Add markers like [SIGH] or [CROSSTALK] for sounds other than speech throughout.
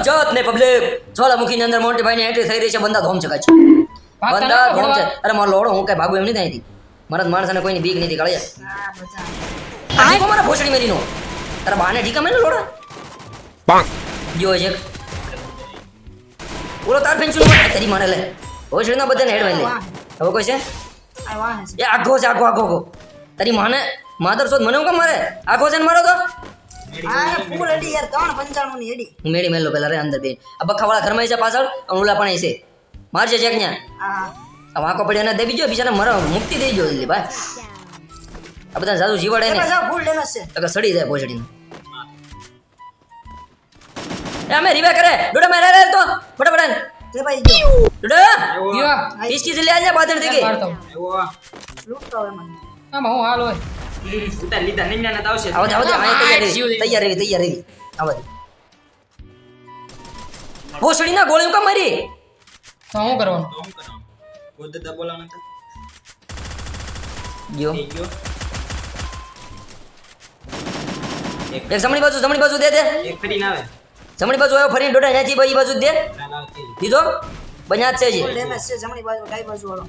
ગુજરાત ને પબ્લિક જ્વાલામુખીની અંદર મોન્ટીભાઈની એન્ટ્રી થઈ રહી છે બંદા ધોમ ચકાય છે. બંદા ધોમ છે. અરે મારો લોડો હું કઈ ભાગું એમ નહીં થઈ મારા માણસને કોઈની બીક નથી કાળે આ બધા મારા ભોસડી મેરીનો. તારા બાને ઢીકા મેં લોડા? જો છે ઓલો તાર પેન્સિલ તારી મારે લે. ભોસડીના બધાને હેડ લે. હવે કોઈ છે? એ આખો છે આખો આખો તારી માને માધર સોદ મને હું કેમ મારે? આખો છે ને મારો તો? ફૂલ એડી યાર ત્રણ પંચાણું ની એડી હું મેળી મેલો પેલા રે અંદર બેન. આ બખાવાળા ઘરમાં છે પાછળ ઓલા પણ છે. મારજે ચેક ન્યા. આ વાંકો પડ્યા એને દેવી જો બીજાને મરો મુક્તિ દઈ જો જલ્દી ભાઈ. આ બધા જાદુ જીવાડે ને. ફૂલ ડેમેજ છે. એટલે સડી જાય પોચડીને એ અમે રીવા કરે. ડોડા મારે રે તો. ફટાફટ તે ભાઈ જો. ડોડા. ઈસકી જલ્દી આજા બાદળ થઈ ગઈ મારતો. લૂંટતો મને. આમાં હું હાલ હોય. ઉતાર લીધા નિમ્યાના તો આવશે આવો આવો તૈયાર રહી તૈયાર રહી આવો ભોસડી ના ગોળી કેમ મારી તો હું કરવાનું તો હું કરાવું ગોદતા બોલાવવાનો તો ગયો એક એક જમણી બાજુ જમણી બાજુ દે દે એક ફરીને આવે જમણી બાજુ આવ્યો ફરી ડોડા ત્યાંથી બીજી બાજુ દે દીધો બન્યા છે છે જમણી બાજુ ડાઈ બાજુ વાળો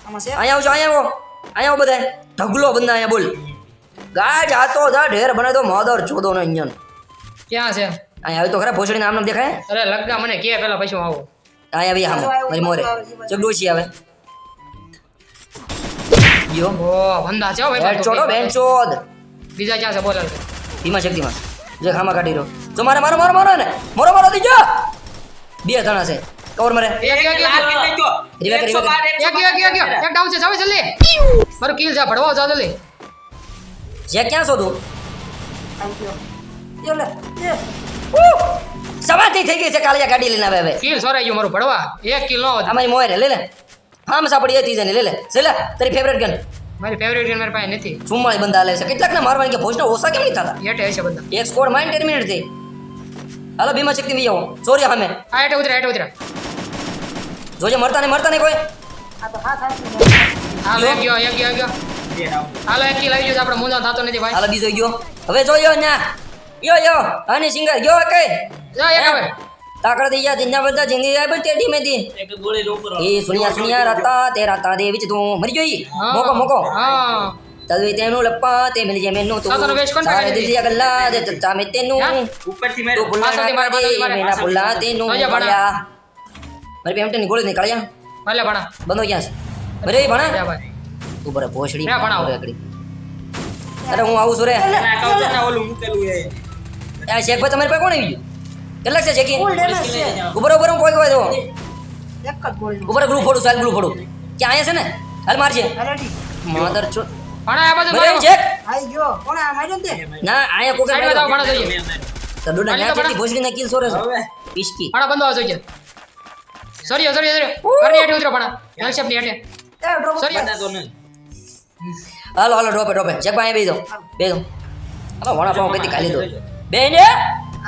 આમાં છે અહીંયા આવજો અહીંયા આવો અહીંયા આવો બધા? ઢગલો બંદા અહીંયા બોલ. ગાય જાતો જા ઢેર બને તો મધર ચોદો નો ઇંજન ક્યાં છે? અહીંયા આવી તો ખરા ભોસડી નામ દેખાય? અરે લગ્ગા મને કે પેલા પછી આવો. આવું અહીંયા બી હામો મારી મોરે. ચક ડોશી આવે? યો ઓ બંધા છે ભાઈ ચોડો બેન ચોદ બીજા ક્યાં છે? બોલ. ધીમા શક્તિમાં જે ખામા કાઢી રહ્યો. જો મારે મારો મારો મારો ને મારો મારો દીજો. બે જણા છે. કવર મરે. એક એક એક? રીવા કરી, એક એક એક એક. એક ડાઉન છે જાવ જલ્દી. મારું કિલ જા ભડવાઓ જા જલ્દી. જે ક્યાં શોધું? યો લે ઉહ! સવારથી થઈ ગઈ છે કાલિયા ગાડી લઈને આવે હવે. કિલ સોરાઈ ગયું મારું ભડવા. એક કિલ નો અમારી મારી મોરે લે લે. આમ સાપડી હતી જને લે લે. સે લે તારી ફેવરેટ ગન મારી ફેવરેટ ગન મારી પાસે નથી. ચુમ્માળી બંદા લે છે. કેટલાક ને મારવાની કે ભોજના ઓસા કેમ નહીં થતા? એટે છે બધા. એક સ્કોર માઇન 10 મિનિટ થઈ. હાલો ભીમા શક્તિ વી આવો. ચોરી સામે. આ એટે ઉતરા એટે ઉતરા જોજે મરતા ને મરતા ને કોઈ. આ તો હાથ હાથ હાલો એક ગયો એક ગયો એક ગયો હાલો એક કિલ ગયો આપણે મૂંઝા થતો નથી ભાઈ. હાલો બીજો ગયો. હવે જોયો ન્યા. યો યો આની સિંગર ગયો કઈ જા એક આવે તાકડ દી જા દિના બધા જિંદગી આય પણ ટેડી મે દી એક ગોળી લો એ સુનિયા સુનિયા રાતા તે રાતા દે વિચ તું મરી જોઈ મોકો મોકો. હા. તદવી તેનું લપ્પા તે મિલ જે મેનું તું. સારે ગલ્લા દે મે તેનું. ઉપરથી ભૂલા ના મારે, ભૂલા મારી પેમેન્ટની ગોળી ની કાળિયા. ભલે ભણા. બંધો ક્યાં છે? ભરે ભણા. તું બરે ભોસડી ભણા. બરે અરે હું આવું છું રે. ઓલું મૂકેલું એ. આ શેખભાઈ તમારી પાસે કોણ આવી ગયું? કેટલાક છે શેખી? છે? ઉપર ઉપર હું કોઈ કોઈ દો ઉપર ગ્લુ ફોડું ચાલ ગ્લુ ફોડું. ક્યાં અહીંયા છે ને? હાલ મારજે. માધર છો. ભણા આ બાજુ મારો. શેખ? આવી ગયો. કોણે આ માર્યો તે? ના કોકે માર્યો. તો ડોડા ભોસડી કિલ સોરે છે. હવે. પિસ્કી. ભણા બંધો આવજો છે સરિયો સરિયો સરિયો ઘરની હેઠે ઉતરો પણ હેલ્પની હેઠે. એ સરિયો નહીં. હાલો હાલો ડોપે ડોપે ચેક અહીંયા બેસી દો. બેસી દો. હાલો વણા પાઉં કઈથી ખાલી દો? બે ને?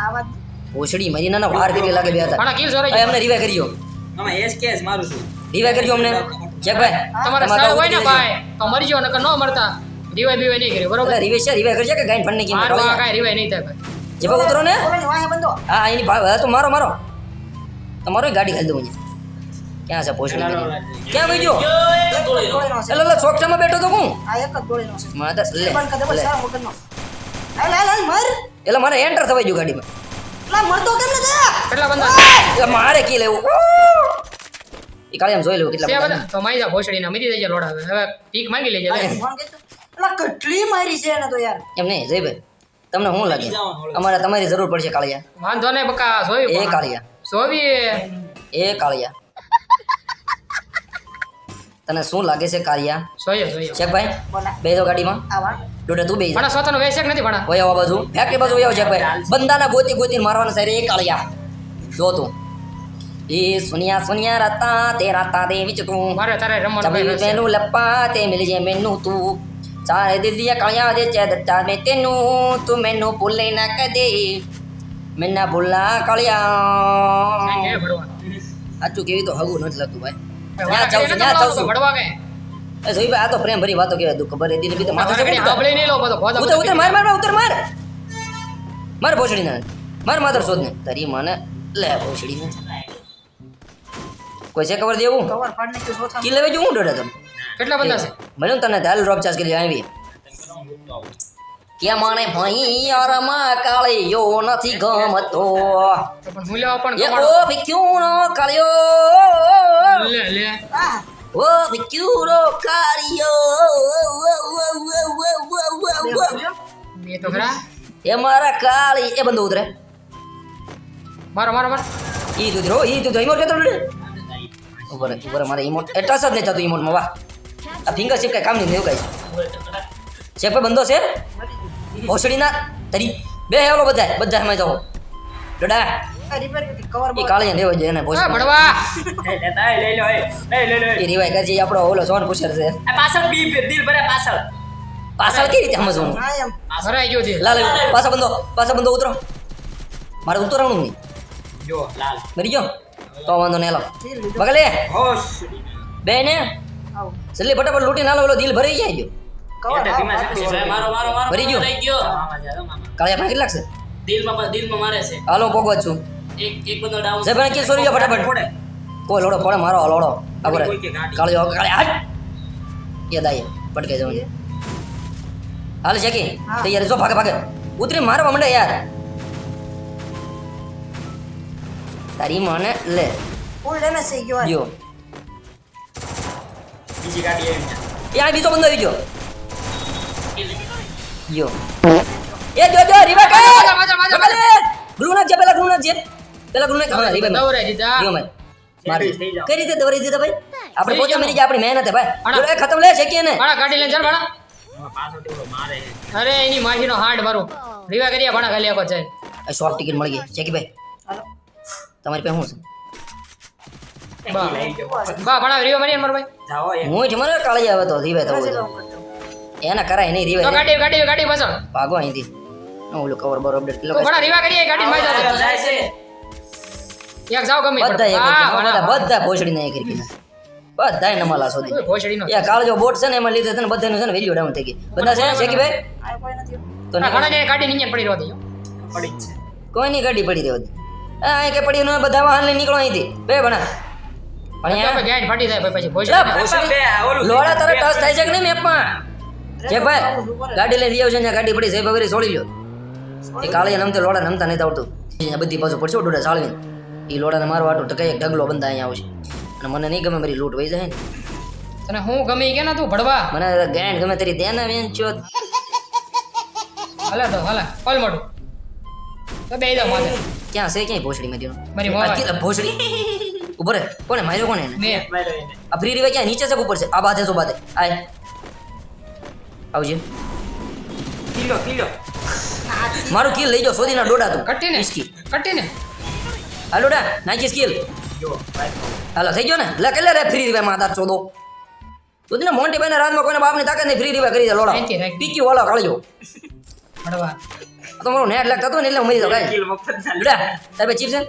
આ વાત. ભોસડી મરી ના વાર કેટલી લાગે બે હતા? કિલ સોરાઈ અમને રિવાય કરજો અમે એસ કેસ મારું છું. રિવાય કરજો અમને. ચેક ભાઈ તમારે સાવ હોય ને ભાઈ. તો મરી જાઓ નકર ન મરતા. રિવાય બીવાઈ નહીં કર્યું બરોબર? એટલે છે રિવાય કરજે કે ગાઈન ફંડની કિંમત મારું આ કાંઈ રિવાય નહીં થાય ભાઈ. જે ઉતરો ને? હા એની તો મારો મારો. તમારો ગાડી ખાલી દઉં ક્યાં છે ભોસડી ક્યાં વહી ગયો? એટલે એટલે સોકટામાં બેઠો તો હું? આ એક જ ગોળીનો છે. માધર લે બંધ કર દે બસ લે. મર. એટલે મારે એન્ટર થવાઈ ગયું ગાડીમાં. લા મરતો કેમ નથી? કેટલા બંદા એટલે મારે કી લેવું? એ કાલે એમ જોઈ લેવું કેટલા બધા તો માઈ જા ભોસડીને મરી દેજે લોડા હવે પીક માંગી લેજે લે. ફોન કેતો લા કેટલી મારી છે એને તો યાર. એમ નહીં જયભાઈ તમને શું લાગે? અમારે તમારી જરૂર પડશે કાળિયા. વાંધો નહીં બકા સોવી એ. કાળિયા. સોવી એ કાળિયા. તને શું લાગે છે કાળિયા સોયો સોયો શેખભાઈ ભાઈ. બે જો ગાડીમાં. આવા. ડોડે તું બે જા. ભણા સ્વતનો વેશ નથી ભણા? ઓય આવા બાજુ. ફેક્ટરી બાજુ ઓય શેખભાઈ બંદાના ગોતી ગોતી મારવાના છે એક એ કાળિયા જો તું. એ સુનિયા સુનિયા રાતા તે રાતા દે વિચ તું. મારે તારે રમણ ભાઈ. મેનું લપ્પા તે મિલ જે મેનું તું. ચારે દિલિયા કાળિયા દે ચે દત્તા મે તેનું. તું મેનું ભૂલે ના કદે. મેના ભૂલા કાળિયા. આચું સાચું કેવી તો હગું નથી લાગતું ભાઈ. વાળા જાઉં છું ત્યાં જાઉં છું. ભડવા કે? એ જોઈ આ તો પ્રેમ ભરી વાતો કેવાય તું ખબર હતી તો માથું વાળા સાંભળી નહીં લો બધો ઉતર ઉતર માર માર માર, ઉતર માર. માર ભોસડી ના માર માધર શોધ ને તારી મને લે ભોસડીને. કોઈ છે ખબર દેવું? કવર ફાડ નાખ્યું ચોથા કી લેવે હું ડરે તમે? કેટલા બંદા છે? મને તને દાલ ડ્રોપ ચાર્જ કરી આવી. કે માણે ભાઈ યારમાં કાળિયો નથી ગમતો? પણ મૂલ્ય પણ એ ઓ ભીખ્યુનો કાળિયો લે લે આ me કાળિયો એ તો ખરા એ મારા કાળી એ બંદો ઉતરે મારો મારો મારો ઈ તું રો ઈ તો ઇમોટ કેતો ઉપર ઉપર મારે ઇમોટ એ ટચ જ નહીં થતું ઇમોટમાં વાહ આ ફિંગર શેપ કાંઈ કામ નહીં એવું કાંઈ પર બંધો છે ભોસડીના તરી બે હેલો બધા બધા એમાં જાઓ ડડા રિપેર કરી કવર એ કાળીને લેવો જોઈએ એને હા ભણવા. એ લેતા આય, લઈ લો એ લઈ લે લે એ રિવાય કરજે આપણો ઓલો સોન પુષર છે. પાછળ બી દિલ ભરે પાછળ. પાછળ કઈ રીતે સમજવાનું ભરાઈ ગયો છે. લાલ પાછા બંધો પાછા બંધો ઉતરો. મારે ઉતરવાનું નહીં. જો લાલ. મરી ગયો? તો વાંધો નહીં હાલો. બગલે. બે ને આવો. જલ્દી ફટાફટ લૂટી નાલો ઓલો દિલ ભરાઈ જાય મારો ભરી ગયો? ગયો. કાળિયા ભાઈ કેટલાક દિલમાં દિલમાં મારે છે. હાલો પોગવા છું. એક એક બંદો ડાઉન જે કે સોરી ફટાફટ. કોઈ લોડો પડે મારો લોડો. આપણે કાળજો કાળે. હાટ. યાદ આવી પટકે જવાની. હાલ શેકી. તૈયાર જો ભાગે ભાગે. ઉતરી મારવા માંડે યાર. તારી મને લે. ફૂલ ડેમેજ થઈ ગયો બીજી ગાડી આવી ત્યાં. એ બીજો બંદો આવી ગયો. યો એ જો જો રીવા કા માજા, માજા, માજા, માજા. ગ્લુ નાખ જે પેલા ગ્લુ નાખ જે. પેલા દવરાઈ દીધા ગયો મારી. કઈ રીતે દવરી દીધા ભાઈ. આપણે પોતે. મરી જાય આપણી મહેનત હે ભાઈ. ખતમ લે શેકીએ ને? ભાણા ગાડી લઈને ચાલ મારે. છે. અરે એની માહીનો હાંડ મારું રીવા કરીએ ભાણા ખાલી આખો જાય આ શોપ ટિકિટ મળી ગઈ. ભાઈ. તમારી પાસે શું છે? બા. બા રીવા મારો ભાઈ? જાઓ હું જ મને કાળી આવે તો રીવે તો એના આવું કરાય નહીં રીવે. ગાડી ગાડી ગાડી પાછળ ભાગો અહીંથી. હું ઓલું કવર બરોબર અપડેટ રીવા કરીએ ગાડી માં આગળ જાય છે. એક જાવ ગમે બધા એક બધા ભાણા બધા ભોસડી ના એક રીકીના બધા નમાલા શોધી કોઈ ભોસડીનો એ કાળજો બોટ છે ને એમાં લીધે છે ને બધાનું છે ને વેલ્યુ ડાઉન થઈ ગઈ. બધા છે શેકી ભાઈ કોઈ નથી. તો ના ઘણા ને ગાડી નીચે પડી રહ્યો પડી છે. કોઈ નહીં ગાડી પડી રહ્યો અહીં કે પડી ન બધા વાહન લઈ નીકળો અહીંથી. બે ભણા. પણ ગાડી ફાટી જાય પછી ભોસડી. ભોસડી- બે, ઓલું લોડા તારે ટચ થાય છે કે નહીં મેપમાં? જે ભાઈ ગાડી લઈ જઈ છે ને ગાડી પડી સાહેબ વગેરે છોડી લ્યો. એ કાળીએ નમતે લોડા નમતા નહીં આવડતું. અહીંયા બધી પાછું પડશે ડોડા ચાળવીને. એ લોડાને મારવા વાટો ટકાઈ એક ઢગલો બંધા અહીંયા આવશે. અને મને નહીં ગમે મારી લૂંટ વહી જાય ને. તને હું ગમે કે ના તું ભડવા? મને ગાંડ ગમે તારી દેના વેન છો. હલા તો હલા. કોલ મોટું તો બે દો માથે. ક્યાં છે? ક્યાંય ભોસડી માં મારી વાત ભોસડી? ઉપર કોને માર્યો કોને એને? મેં. માર્યો આ ફ્રી રીવે ક્યાં? નીચે છે ઉપર છે? આ બાધે સો બાધે આય. આવજે. Kilo kilo. મારું કિલ લઈ જાઓ સોદીના ડોડા તું. કટીને કટીને. આ ડા નાખી સ્કિલ હાલો થઈ ગયો ને? લે કેટલે રે? ફ્રી રીવે માતા ચોદો. સુધીને મોન્ટી ભાઈ રાતમાં કોઈને બાપની તાકાત નહીં ફ્રી રીવે કરી દે લોડા. પીકી ઓલો કાળજો. તો મારો નેટ લાગતો હતો ને એટલે મરી જાવ કાંઈ. ના. ડોડા તારે ચીપ છે?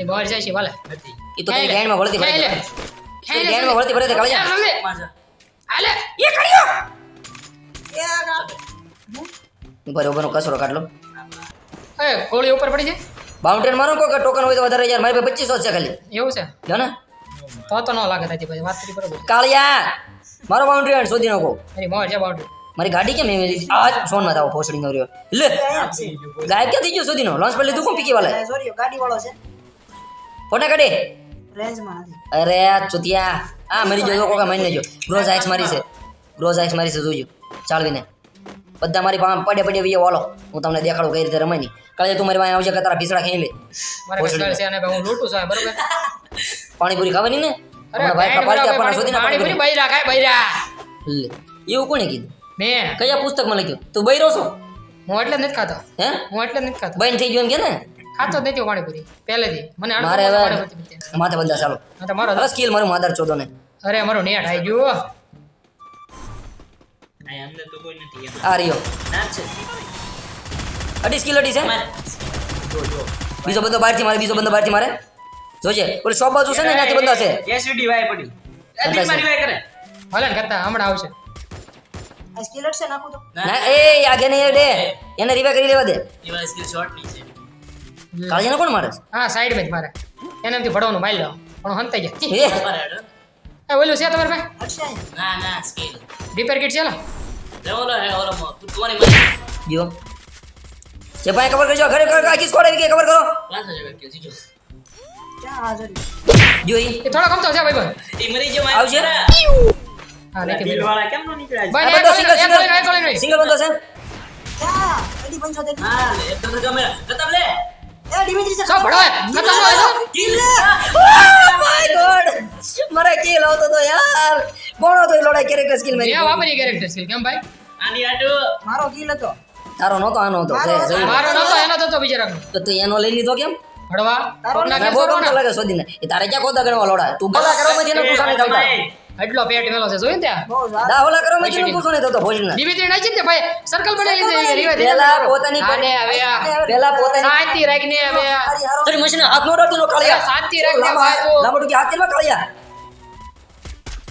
એ બહાર જાય છે વાલે. એ તો તારી ગાંડમાં વળતી. ભરે લે. વળતી ભરે કાળજા હાલે. એ કાળ્યો! એ આ ગા- ઉપર ઉપરનો કચરો કાઢ લો. એ કોળી ઉપર પડી જાય બાઉન્ડ્રી મારો કોઈ ટોકન હોય તો વધારે યાર મારી પાસે પચીસો છે ખાલી. એવું છે? જો ને. તો તો ન લાગે તારી પછી વાત કરી બરોબર. કાળિયા મારો બાઉન્ડ્રી હેન્ડ શોધી નાખો. મારી મોર છે બાઉન્ડ્રી મારી ગાડી કેમ એવી લીધી? આ ફોનમાં તાવો ભોસડી નો રહ્યો. લે. અહીંયા જ છે. ગાયબ ક્યાં થઈ ગયો શોધી નો? લોન્ચ પર લીધું કોણ પીકી વાળા એ sorry, ગાડી વાળો છે. ફોટા કાઢે. રેન્જમાં નથી. અરે આ ચુતિયા. આ મરી જો કોકા મરી જો ગ્રોઝ આઈક્સ મારી છે. ગ્રોઝ આઈક્સ મારી છે જોજો. ચાલવીને. બધા મારી પાસે પડે પડે વીએ વાલો હું તમને દેખાડું કઈ રીતે રમાય નહીં. કાલે તું મારી પાસે આવશે કે તારા ભીસડા ખાઈ લે. હું લૂંટું બરોબર? [LAUGHS] પાણીપુરી ખાવાની ને? અરે ભાઈ આપણને પાણી પાણીપુરી બૈરા ખાય બૈરા. લે. એવું કોણે કીધું? મેં. કયા પુસ્તકમાં લખ્યું? તું બૈરો છો? હું એટલે નથી ખાતો. હે? હું એટલે નથી ખાતો. બૈન થઈ ગયો એમ કે ને? ખાતો જ નથી પાણીપુરી. પહેલેથી. મને મારે માથે હવે માથે બંધા ચાલો મારો સ્કિલ મારું માદર ચોદો ને. અરે મારું નેટ આવી ગયું. અહીંયા અંદર તો કોઈ નથી આ રહ્યો. ના છે. અઢી સ્કિલ અઢી છે મારે. જો જો. બીજો બંદો બહારથી મારે બીજો બંદો બહારથી મારે. જોજે. ઓલી શોપ બાજુ છે ને ત્યાંથી બંદા છે SVD વાય પડી. એ મારી વાય કરે. ભલે કરતા હમણાં આવશે. આ skillet છે નાખું તો. ના. એ આગે નહીં ડે એને રીવે કરી લેવા દે. એવા સ્કિલ શોર્ટની છે. કાળિયાને કોણ મારે? હા સાઈડમાં જ મારે એનાથી ભડવાનું મારી લો. પણ હંતાઈ જાય એ ઓલું છે તમારે ભાઈ ના ના સ્કિલ. રિપેર કિટ છે ને લે ઓલો હે ઓલો મો- તું તમારી મરજી જો જે ભાઈ કવર કરજો ઘરે ઘરે આખી સ્કોડ આવી ગઈ કવર કરો. જો એ થોડો કમતો છે ભાઈ ભાઈ એ મરી ગયો આવજે. હા દિલ ભાઈ વાળા કેમ નો નીકળ્યા ભાઈ બંદો સિંગલ નહીં. સિંગલ બંદો છે? ક્યાં? એડી પંચોતેર. હા એ તો ગમે. ખતમ લે. એ ડિમિત્રી છે? ભડો ખતમ હોય કિલ માય ગોડ મારે કિલ આવતો તો યાર. કોણ હતો એ લોડાઈ કેરેક્ટર સ્કિલ મેં મારી વાપરી કેરેક્ટર સ્કિલ કેમ ભાઈ? આની આટુ. મારો કિલ હતો. તારો નહોતો આનો હતો. મારો નતો એનો તો તો બિચારાનો. તો તું એનો લઈ લીધો કેમ? ભડવા કોકના ના? લાગે તારે ક્યાં કોદા ગણવા લોડા તું કરવા થતા એટલો પેટ મેલો છે જોયું ને ત્યાં? બહુ કરો દા ભલા કરવા માં જેને પૂછો નહીં થતો ભોજન દિમિત્રી નાખી ને. ભાઈ સર્કલ બનાવી દીધી રીવા પેલા પોતાની અને હવે પેલા પોતાની શાંતિ રાખને હવે તારી મશીન હાથ નો રાખતો નો કાળિયા. શાંતિ રાખને લાંબા બાપુ. લાંબા હાથ કેટલા કાળિયા?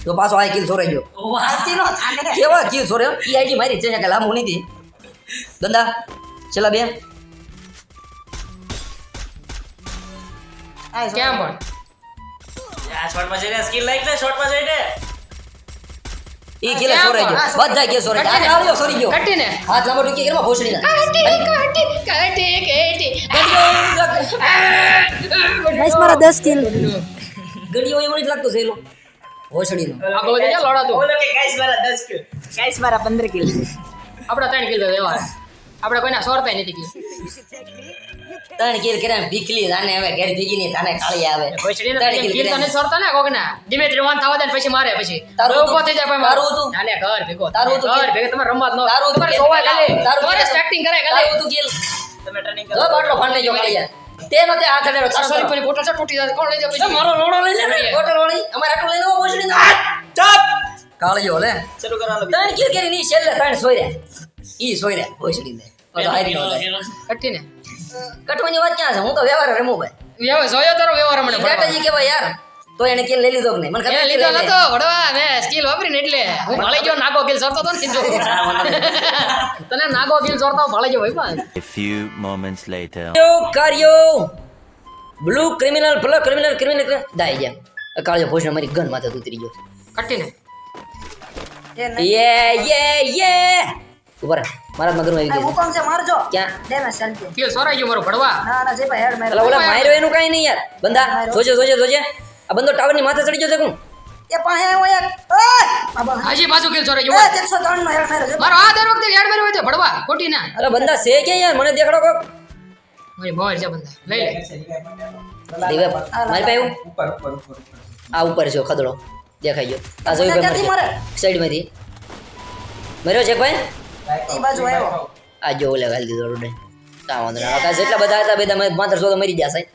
તો પાછો આ કિલ સોરાઈ ગયો. હાથી નો થાને કેવા કિલ સોરે ઈ આઈડી મારી છે કે લાંબુ થી દંદા છેલ્લા બે. આ કેમ પણ? આ શોર્ટમાં જઈને સ્કિલ લાઈક લે શોર્ટમાં જઈને. ઈ કિલ કેમ સોરાઈ ગયો? બધા કિલ સોરાઈ ગયા. આ કાળિયો સોરી ગયો. કટીને. હાથ લાંબા ટૂંકી કરવા ભોસડી ના. કાટી કાટી કાટી ગાઈસ મારા 10 કિલ ગડીઓ એવું નથી લાગતું સેલો ભોસડી નો આ બહુ જગ્યા ઓલો કે ગાઈસ મારા 10 કિલ ગાઈસ મારા 15 કિલ આપડા ત્રણ કિલ વ્યવહાર. આપણે કોઈના સોરતાય નથી કિલ ત્રણ કિલ કરે ભીખલી તાને હવે ઘેર ભીગી ની તાને કાળી આવે. ત્રણ કિલ કિલ તો કર્યા. નથી સોરતા ને કોકના? ધીમે ધીમે વાન થવા દે પછી મારે પછી. તારું ઊભો થઈ જાય પણ તારું તું. નાને ઘર ભેગો. તારું તું ઘર ભેગો તમે રમવા ન તારું તમારે કિલ. સોવાય તારું તમારે. સ્ટાર્ટિંગ કરે તારું તું હતું તમે ટર્નિંગ કરો. બાટલો ફાડ લેજો કાળિયા તેનો તે હાથ લેરો સોરી પેલી બોટલ છે તૂટી જાય. કોણ લઈ જાય પછી? મારો રોડો લઈ લે બોટલ વાળી. અમારે આટલું લઈ લેવો ભોસડી ના ચપ. કાળિયો લે. શરૂ કરવાનો ત્રણ કિલ કરી ની છેલ્લે ત્રણ સોયર્યા ઈ સોયર્યા ભોસડી ને હારી નો જાય. કટીને કટવાની વાત ક્યાં છે? હું તો વ્યવહાર રમું ભાઈ. વ્યવહાર જોયો તારો વ્યવહાર હમણાં ભણવા. બેટાજી યાર તો એને કિલ લઈ લીધો કે નહીં? મને ખબર લીધો નતો વડવા મેં સ્કિલ વાપરીને એટલે. હું ભળી ગયો નાગો કિલ સરતો હતો ને કીધું. [LAUGHS] તને નાગો કિલ સરતો ભળી ગયો ભાઈ પણ. A few moments later. કાર્યો કાર્યો. Blue criminal blue criminal criminal દાઈ ગયા. મારી ગન માથે ઉતરી ગયો. કટીને એ યે યે યે ઉપર મારા મગર આવી ગયું હુકમ છે મારજો. ક્યાં? ડેમેજ સેલ્ફી કે સોરાઈ ગયો મારો ભડવા ના ના જે ભાઈ હેડ અલા ઓલા માર્યો એનું કાઈ નહીં યાર. બંદા જોજે જોજે જોજે. આ બંદો ટાવરની માથે ચડી ગયો કું એ પાહે આવ્યો એક. ઓય! બાબા હાજી પાછું કિલ સોરાઈ ગયો 303 નો હેડ માર્યો છે. મારો આ દર વખતે હેડ માર્યો હોય ભડવા ખોટી ના અરે બંદા છે કે યાર? મને દેખાડો કોક. મારી મોર છે બંદા લઈ લે. દીવે મારી પાસે એવું આ ઉપર છે ખદડો. દેખાઈ ગયો. આ જોઈ ક્યાંથી મરે? સાઈડમાંથી મર્યો? છે ભાઈ એ બાજુ આવ્યો. આ જો ઓલે ગાલી દીધો રોડે. કા વાંધો નહીં. આકાશ જેટલા બધા હતા બધા માત્ર સો તો મરી ગયા સાહેબ.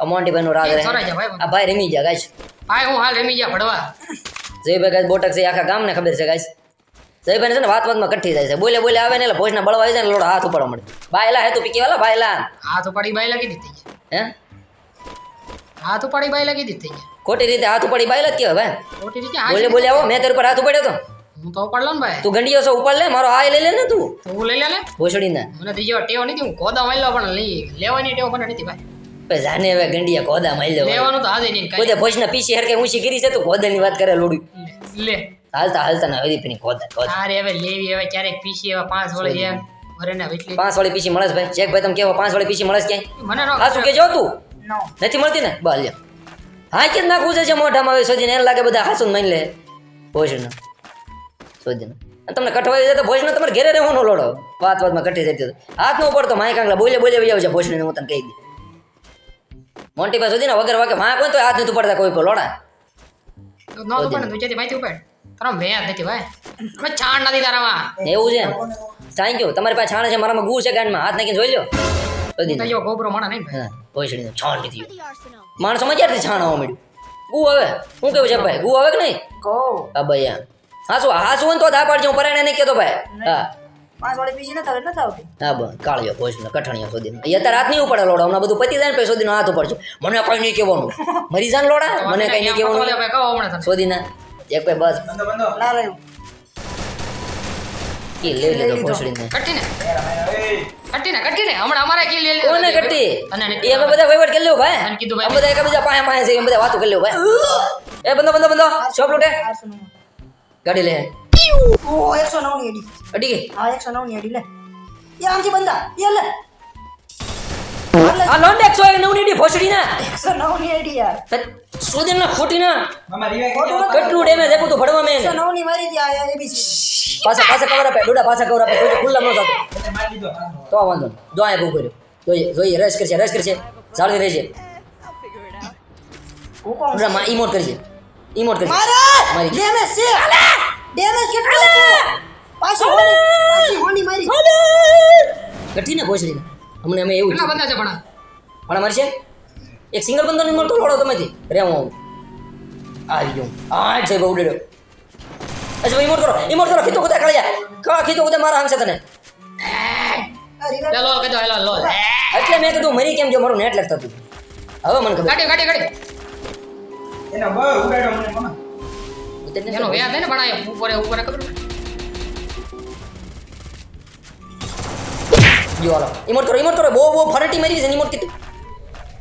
આ મોન્ટી ભાઈ નો રાગ રહે. ભાઈ. આ ભાઈ રમી ગયા ગાઈશ ભાઈ હું હાલ રમી ગયા ભડવા. જયભાઈ ગાઈસ બોટક છે આખા આખા ગામને ખબર છે ગાઈસ. જયભાઈ છે ને વાત વાતમાં કઠી જાય છે. બોલે બોલે આવે ને એટલે ભોજના બળવા આવી જાય ને લોડ હાથ ઉપાડવા મળે. બાયલા હે તું પીકી વાલા બાયલા. હાથ ઉપાડી બાઈ લાગી દીધી હે? હાથ ઉપાડી બાઈ લાગી દીધી ખોટી રીતે હાથ ઉપાડી બાયલા જ કહેવાય ભાઈ. ખોટી રીતે બોલે બોલે આવો મેં તેર ઉપર હાથ ઉપાડ્યો તો. હું તો ઉપાડલો ને ભાઈ. તું ગંડીયો છો ઉપાડ લે મારો આ લઈ લે ને તું. તું લઈ લે ને? ભોસડીને. મને ત્રીજો ટેવ નથી હું કોદા મારી પણ લઈ લેવાની ટેવ પણ નથી ભાઈ. પણ જાને હવે ગંડિયા કોદા મારી લે લેવાનું તો આજે નહીં કાંઈ. ભોજના પીસી હરકે ઊંચી ગીરી છે તું કોદાની વાત કરે લોડી. લે હાલતા હાલતા ના હરી પેની કોદા કોદા અરે હવે લેવી હવે ક્યારેક પીસી એવા પાંચ વળી એમ. પાંચ વાળી પીસી મળે ભાઈ. ચેક ભાઈ તમે કેવો? પાંચ વાળી પીસી મળે ક્યાંય? મને નો હા શું કેજો તું. નથી મળતી ને? બાલ લ્યો. હા કે નાખવું છે મોઢામાં આવે સજીને એને લાગે બધા હાસું માની લે. ભોજન સોજીને તમને કટવાઈ જાય તો ભોજન તમારે ઘેરે રહેવાનો લોડો. વાત વાતમાં કટી જતી. હાથ નો પડતો માય કાંગલા બોલે બોલે વહી છે ભોજન હું તને કહી દઉં મોટી પાસે સુધી વગર વાગે માં કોઈ તો હાથ નથી પડતા કોઈ લોડા. નો તો પણ તું જેથી માહિતી ઉપાડ. તારો મેં નથી ભાઈ. અમે છાણ નથી તારામાં. એવું છે થેન્ક યુ તમારી પાસે છાણ છે મારામાં ગુ છે ગાંડમાં. હાથ નાખીને જોઈ લો સોજીને તો યો ગોબરો માણા નહીં ભાઈ. હા ભોજડીને છાણ નથી માણસોમાં ક્યારથી છાણ આવવા મળ્યું ગુ આવે. શું કેવું છે ભાઈ? ગુ આવે કે નહીં? કહો હા ભાઈ હા હાસુ શું હા શું તો દા પાડજો હું પરાણે નહીં કહેતો ભાઈ. હા. પાંચ વાળી ન થાય નથી આવતી. હા બસ કાળિયો ભોજનો કઠણીયો સુધી. અત્યારે હાથ નહીં ઉપાડે લોડા હમણાં બધું પતી જાય ને પછી હાથ ઉપાડજો. મને કઈ નહીં કહેવાનું. મરી જાન લોડા મને કઈ નહીં કહેવાનું. ભાઈ કહો હમણાં તને સોદીના એક ભાઈ બસ. ના રહ્યું કી લઈ લીધો ભોસડીને. કઠી ને કટી ને કટી ને હમણાં અમારે કિલ લઈ કોને કટી? એ અમે બધા વહીવટ કરી લ્યો ભાઈ. અને કીધું ભાઈ. અમે બધા એકબીજા પાસે પાસે છે એમ બધા વાતો કરી લ્યો ભાઈ. એ બંધો બંધો બંધો. શોપ લૂટે. ગાડી લે. ઓ એકસો નવની એડી અડી ગઈ? હા એકસો નવની એડી લે. એ આમથી બંધા એ લે. આ લોન એકસો ની નવ ફોસડી ભોસડી ના એકસો નવની એડી યાર સોદેન ના ખોટી ના. કેટલું ડેમેજ આપ્યું તું ભડવા મેં એકસો નવની મારી ત્યાં એબીસી પાછા પાછા કવર આપે ડોડા પાછા કવર આપે કોઈ ખુલ્લા ન થતો તો વાંધો નહીં. જો આ ઊભો કર્યો જોઈએ જોઈએ રસ કરશે રસ કરશે. જાળવી રહેશે હું કોણ? ઈમોટ કરશે. ઈમોટ કરશે મારે! મારી. ડેમેજ છે! ડેમેજ કેટલો છે પાછી હોની પાછી હોની મારી. ગઠી ને ભોસડી ને અમને અમે એવું કેટલા બંદા છે પણ પણ મારી છે એક સિંગલ બંદર નહીં મળતો? લોડો તમે રે હું આવું. ગયો આઠ છે બહુ ડેડો. અચ્છા ભાઈ ઈમોટ કરો. ઈમોટ કરો. ખીતો ખોતા કાળિયા કા ખીતો ખોતા મારા હંગશે તને. હેલો એટલે મેં કીધું મરી કેમ જો મારું નેટ લગતા હતું. હવે મને ખબર. કાઢી કાઢી કાઢી એનો વ્યાજ ને પણ ઉપર ઉપર ખબર જો હાલો. ઈમોટ કરો ઈમોટ કરો. બહુ બહુ ફરટી મારી છે ઈમોટ કીધું.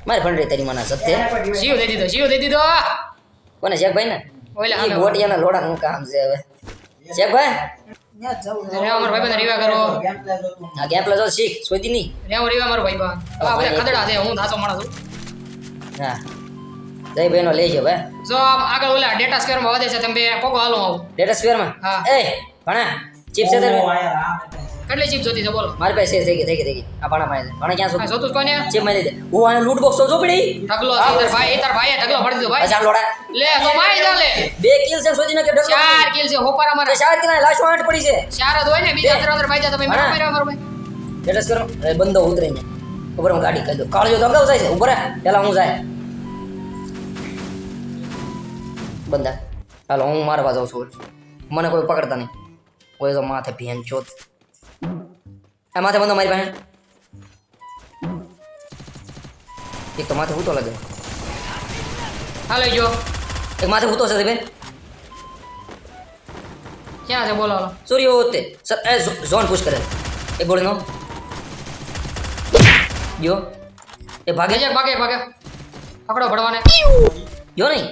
મારી ફંડરી તારી માના સત્ય શિવ દે દીધો શિવ દે દીધો. કોને શેખભાઈ ને ઓલા ગોટિયાના લોડા નું કામ છે હવે. શેખભાઈ ભાઈ જ જવું ભાઈ રે અમારો રીવા કરો. હા ગેપ પ્લે જો શીખ. શોધી નહીં રે હું રીવા મારો ભાઈબંધ. આ બધા ખદડા છે હું ધાસો માણસ છું. હા. જય ભાઈનો લેજો ભાઈ જો આગળ ઓલા ડેટા સ્ક્વેરમાં વધે છે તમે બે પોકો હાલો આવું. ડેટા સ્ક્વેરમાં હા. એ ભણા ચીપ છે તારે કેટલી ચીપ જોતી છે બોલો. મારી પાસે છે થઈ ગઈ થઈ ગઈ આ ભણા પાસે. ભણા ક્યાં સુધી? જોતું કોને? ચિપમાં લીધે હું આ લૂટ બોક્સ તો પડી. ઢગલો છે તાર ભાઈ એ તાર ભાઈ ઢગલો પડી દીધો ભાઈ. અચાર લોડા. લે તો મારી જા લે. બે કિલ છે શોધી કે ઢગલો ચાર કિલ છે હોપારા અમારે ચાર કિલ લાશો આઠ પડી છે. ચાર જ હોય ને બીજા. ત્રણ ત્રણ ભાઈ જા તમે મારો હા. મારો ભાઈ. ડેટા સ્ક્વેર એ બંદો ઉતરે ને ઉપર હું ગાડી કરી દો કાળજો તો અગાઉ જાય છે. ઉપર પેલા હું જાય. બંદા હાલો, હું મારવા જાઉં છું. મને કોઈ પકડતા નહીં. કોઈ તો માથે ભેન ચોત આ માથે બંધો મારી પાસે. એક તો માથે હૂતો લાગે. હાલો જો. એક માથે હૂતો છે બેન ક્યાં છે? બોલો સૂર્ય એ ઝોન પુશ કરે. એક ગોળીનો જો. એ ભાગે. ભાગે ભાગે ભાગે. પકડો ભડવાને જો નહીં?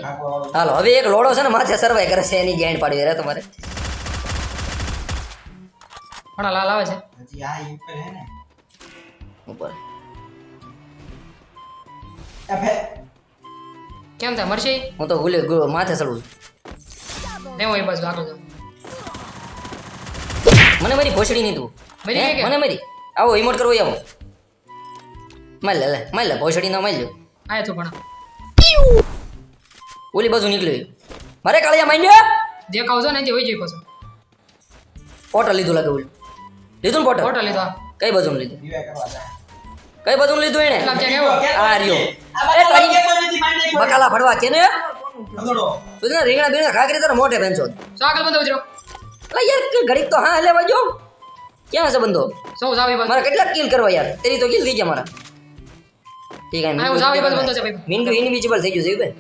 હાલો હવે એક લોડો છે ને માથે સર્વાઈ કરે છે એની ગેંડ પાડી રહે તમારે. પણ લાલ આવે છે. ઉપર કેમ થાય મરશે હું તો ભૂલે માથે ચડું ને હું એ બસ આગળ જાઉં. મને મારી ભોસડી નહીં તું. મરી કે? મને મારી. આવો ઇમોટ કરવો આવો. મારી લે લે મારી લે ભોસડી ના મારી લ્યો. આયા તું ભણા. ઓલી બાજુ નીકળ્યો મારે કાળિયા માંડ્યો? દેખાવ છો ને તે હોય જઈ પાછો. પોટર લીધું લાગે ઓલું. લીધું ને પોટર? ફોટો લીધો. કઈ બાજુ લીધું? કઈ બાજુ લીધું એને? આ રહ્યો. એ તારી બકાલા ફડવા કે ને? તું ને રીંગણા બીંગણા ખા કરી મોટે બેન છો સાકલ બંધ ઉતરો. અલા યાર કે ઘડીક તો હા લેવા જો. ક્યાં છે બંધો? સૌ જાવી બસ મારા કેટલા કિલ કરવા યાર. તેરી તો કિલ થઈ ગયા મારા. ઠીક હે હું જાવી બસ બંધો છે ભાઈ. મિન્ડુ ઇનવિઝિબલ થઈ ગયું છે ભાઈ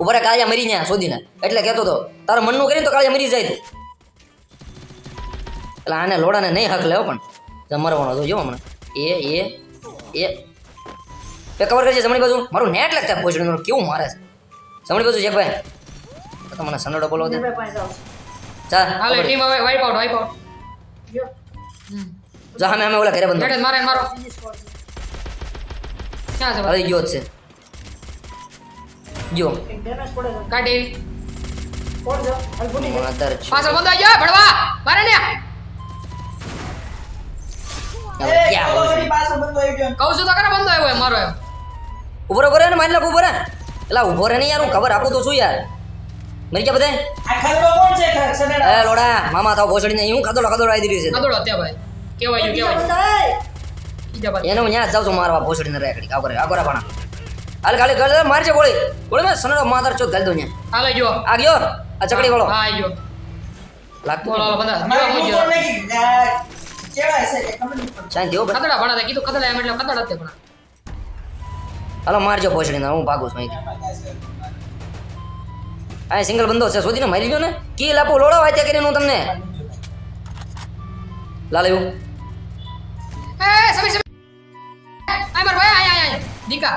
ઉપર કાળિયા મરી ગયા શોધીને. એટલે કહેતો હતો તારો મનનું કરીને તો કાળિયા મરી જાય તું. એટલે આને લોડાને નહીં હક લેવો પણ. જમરવાનો તો જો હમણાં. એ એ એ. બે કવર કરજે જમણી બાજુ. મારું નેટ લાગતા ભોજડીનું કેવું મારે છે? જમણી બાજુ છે ભાઈ. તો મને સંડોડો બોલો દે. ચાલ હાલે ટીમ હવે વાઇપ આઉટ વાઇપ આઉટ જો, જા અમે અમે ઓલા ઘરે બંધ મારે મારો. ક્યાં છે ભાઈ? ગયો છે. જો. કાઢી. કોણ છે? હાલ ભૂલી ગયો. મધર છું. પાછળ બંધ આવી ગયા ભડવા મારે ને હવે ક્યાં હોય? કહું છું તો કરે બંધ આવ્યો મારો એમ. ઊભો ઊભો રહો ને મારી નાખ ઊભો રહે. એલા ઊભો રહે ને યાર હું ખબર આપું તો શું યાર. મરી ગયા બધા. એ લોડા મામા ભોસડી ને હું કદોડો કદોડો આવી દીધી ભાઈ. કેવાય છે એને હું ત્યાં જ જાઉં છું મારવા ભોસડી ને રેકડી આગળ આગળ પણ હાલ ખાલી ગળ મારજે ગોળી. ગોળી માં સનડો માદર ચો ગલ દોને હાલે જો આ ગયો? આ ચકડી વાળો. હા ગયો. લાગતો બોલો બંદા જો હું તો કેડા છે કે કમેન્ટ ચાઈ દેવો કદડા ભણા કીધું કદડા એમ એટલે કદડા તે ભણા હાલો મારજો ભોસડી ના હું ભાગું છું અહીંથી. આ સિંગલ બંદો છે શોધીને મારી લ્યો ને? કી લાપુ લોડો વાતે કરીને હું તમને? લાલ્યું એ સમીર સમીર. આય માર ભાઈ આય આય. દીકા.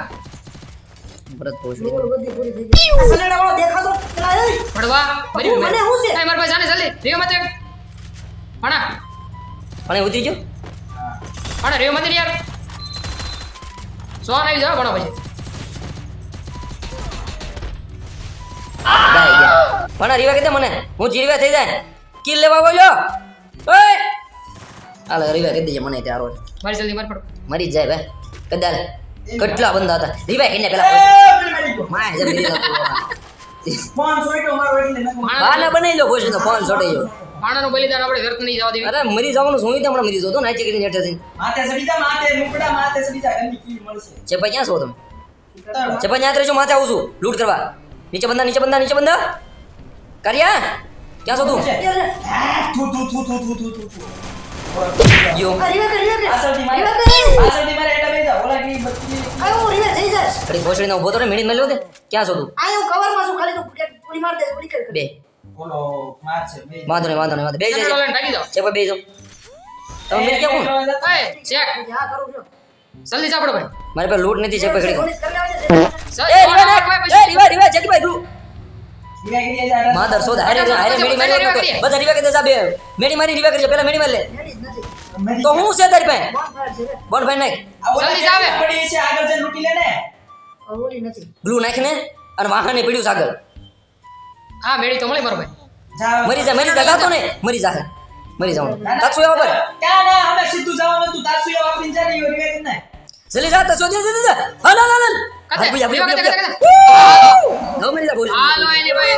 સનેડાવાળો દેખાતો? પેલા એ પડવા મરી મને હું છે? એ મારા ભાઈ જાને જલ્દી. રેવ મત પણ એ ઉતરી જો પણે રેવ મત યાર. સોન આવી જાવ પણા પછી. પણ રીવા કીધે મને? હું જીરવા થઈ જાય? કિલ લેવા બોલ્યો ઓય હાલ રીવા કહી દેજે મને ત્યારો મારી જલ્દી મર પડ. મરી જ જાય ભાઈ. કદાલ કેટલા બંદા હતા? રીવા કહીને પેલા માય જ બાને બનાવી લો તો ફોન છોડી ગયો પાણાનું બલિદાન આપણે વ્યર્થ નહીં જવા દેવી. અરે મરી જવાનું શું હોય હમણાં મરી જતો નાચી કરીને હેઠે થઈને. માથે સડી માથે નુકડા માથે સડી ગંદી કી મળશે? ચેપા ક્યાં છો તમે? ચેપા ત્યાં રહેજો માથે આવું છું. લૂંટ કરવા. નીચે બંદા નીચે બંદા નીચે બંદા કર્યા ક્યાં છો તું? જો રીવા કરી રીવા ક્યાં છો તું વાંધો નહીં વાંધો નહીં વાંધો બે જઈ ભાગી બે જાવ તમે મેં લૂટ નથી છે પકડી એ રીવા રીવા રીવા જગભાઈ ગીરી શોધ હારે હારે મેળી મારી નાખો. બધા રીવા કે દે બે. મેડી મારી રીવા કરજે પેલા મેળી મારી લે. તો હું છે તારી પાસે? બોલ ભાઈ નાખ. જલ્દી જાવે. પડી છે આગળ જઈને લૂટી લે ને. ઓલી નથી. ગ્લુ નાખ ને અને વાહન ને પડ્યું આગળ. હા મેડી તો મળી મારો ભાઈ. મરી જા મરી જા જાતો ને. મરી જા. મરી જાવ તાસુ ના. એવા પર? ક્યાં ના અમે સીધું જવાનું તું તાસુ એ વાપરીને જા રીવા ને જલ્દી જા તાસુ દે દે દે હલ હલ હાલ કતે? કતે, કતે, ભૂયા. હવે મરી જા બોલ હાલો એની ભાઈ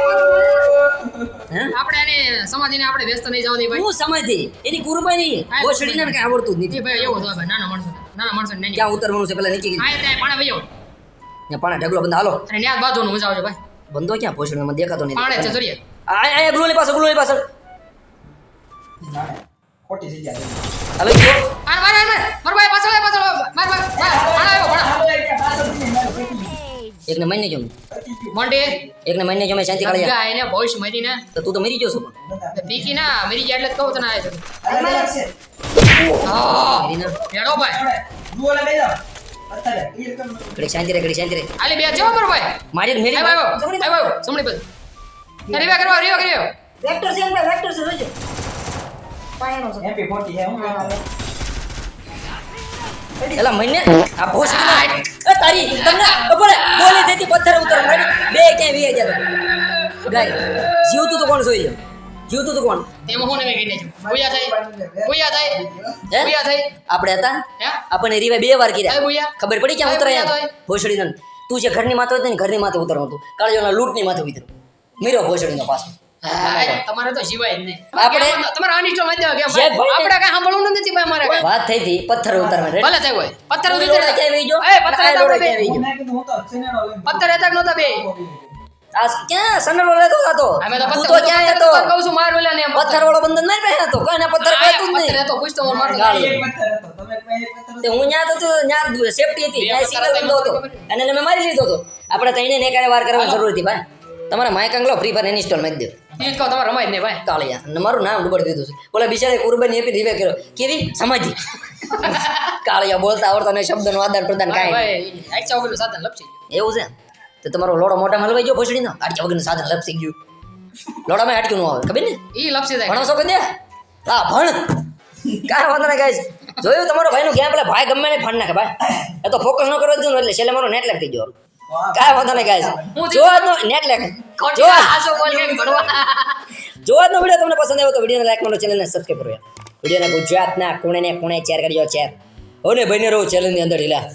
આપણે એને સમાધિને આપણે વ્યસ્ત નહીં જવાની ભાઈ હું સમજતી એની કુરબાની બોસડી કઈ આવડતું જ નથી ભાઈ એવું ભાઈ નાના માણસો નાના માણસો ને ક્યાં ઉતરવાનું છે પેલા નીચે હા ત્યાં પાણે ભાઈઓ ત્યાં પાણા ઢગલો બંધ હાલો અને ન્યાદ બાજુનું મજા આવશે ભાઈ બંધો ક્યાં મને દેખાતો નહીં પાણે છે સરિયે આ પાછળ ના, ના. ખોટી માર માર માર ભાઈ પાછળ પાછળ માર માર માર આવ્યો પાણા એકને મહિને જમે. મોન્ટી એકને મહિને જમે શાંતિ કાળજા ગા એને ભવિષ્ય મરી ને. તો તું તો મરી જશો પણ. પીકી ના મરી જાય એટલે કહું તને આવે છે. હા. એડો ભાઈ. દુઓલે બેજો કડી શાંતિ રે કડી શાંતિ રે. આલે બે જવા પર ભાઈ. મારી મેરી આવ્યો આવ્યો સમણી પર અરે બે કરવા રિયો કર્યો વેક્ટર છે ભાઈ વેક્ટર છે જોજો. પાયનો 40 હે હું એલા મહિને આ ભોસ તારી તમને હે? બોલી દેતી પથ્થર ઉતર મારી બે ક્યાંય વી ગયા ગાય જીવતું તો કોણ જોઈએ? જીવતું તો કોણ? તેમાં હું નવી ગઈ છું ભૂયા થાય. બુયા થાય. હે? ભૂયા થાય. આપણે હતા? આપણને રીવા બે વાર કર્યા ખબર પડી ક્યાં ઉતરાય ભોસડી તું જે ઘરની માથે હતી ને ઘરની માથે ઉતરવાનું હતું. કાળજોના લૂંટની માથે ઉતર મીરો ભોસડીનો પાછો. તમારે આપણે તમારે અનિષ્ટ વાત નથી ભાઈ વાત થઈ પથ્થર ઉતારવા. ભલે થઈ હોય પથ્થર ઉતારવા કેવી આ ક્યાં સનર ઓલે તો તો ક્યાં હતો? કહું છું માર ઓલે ને બંધન નહીં તો કોઈને પથ્થર કહેતું જ નહીં. તો પૂછતો માર ગાળી સેફટી હતી અને મેં મારી લીધો હતો. આપણે તઈને ને વાર કરવાની જરૂર હતી ભાઈ. તમારા માઇક અંગલો ફ્રી પર ઇન્સ્ટોલ મારી દેવું એ તમારે રમાય જ નહીં ભાઈ. કાળિયા મારું નામ ડૂબડી દીધું છે. બોલે બિચારે કુરબાની આપી રીવે કર્યો કેવી? સમાજી [LAUGHS] કાળિયા બોલતા આવડતા નહીં શબ્દનું આદાન પ્રદાન કાંઈ ભાઈ સાધન લપસી ગયું. એવું છે? તો તમારો લોડો મોટા હલવાઈ ગયો ભોસડીનો? આટક્યા વગરનું સાધન લપસી ગયું. લોડામાં હાટક્યું ન આવે ખબર ને? એ લપસી જાય. ભણો છો કે હા ભણ. કાંઈ વાંધો નહીં ગાઈસ. જોયું તમારો ભાઈનું ગયા પેલા ભાઈ ગમે ને ફાડ નાખે ભાઈ. એ તો ફોકસ ન કરવા દીધું એટલે છેલ્લે મારો નેટ થઈ ગયો. કાય વાંધો નહીં ગાઈસ. જો આજનો નેટ લેખ જો જો આજનો વીડિયો તમને પસંદ આવ્યો તો વિડીયોને લાઈક કરો ચેનલને સબસ્ક્રાઈબ કરો વિડીયોને ગુજરાતના કોણે ને કોણે ચેર કરજો ચેર ઓને બને રહો ચેનલની અંદર ઢીલા